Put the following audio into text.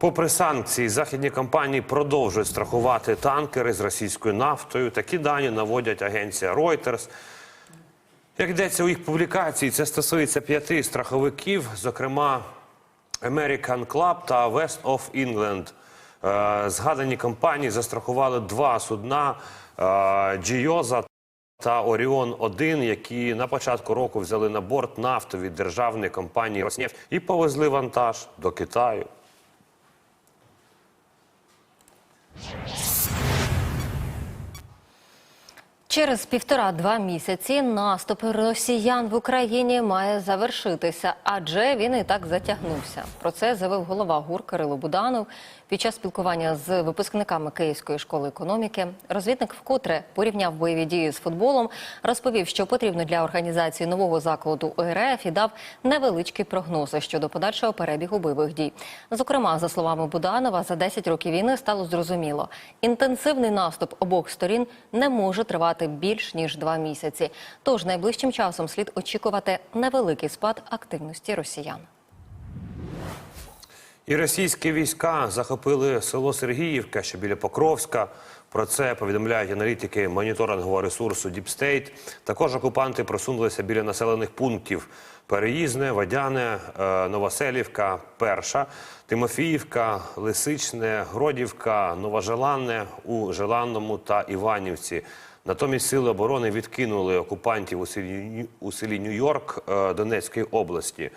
Попри санкції, західні компанії продовжують страхувати танкери з російською нафтою. Такі дані наводять агенція Reuters. Як йдеться у їх публікації, це стосується п'яти страховиків, зокрема American Club та West of England. Е, Згадані компанії застрахували два судна е, Джійоза та Оріон 1 які на початку року взяли на борт нафту від державної компанії Роснефть і повезли вантаж до Китаю. Через півтора-два місяці наступ росіян в Україні має завершитися, адже він і так затягнувся. Про це заявив голова ГУР Кирило Буданов під час спілкування з випускниками Київської школи економіки. Розвідник вкотре порівняв бойові дії з футболом, розповів, що потрібно для організації нового закладу ОРФ і дав невеличкі прогнози щодо подальшого перебігу бойових дій. Зокрема, за словами Буданова, за 10 років війни стало зрозуміло, інтенсивний наступ обох сторін не може тривати більш ніж два місяці. Тож найближчим часом слід очікувати невеликий спад активності росіян. І російські війська захопили село Сергіївка, що біля Покровська. Про це повідомляють аналітики моніторингового ресурсу State. Також окупанти просунулися біля населених пунктів Переїзне, Водяне, е, Новоселівка, Перша, Тимофіївка, Лисичне, Гродівка, Новожеланне у Желанному та Іванівці. Натомість сили оборони відкинули окупантів у селі, у селі Нью-Йорк е, Донецької області.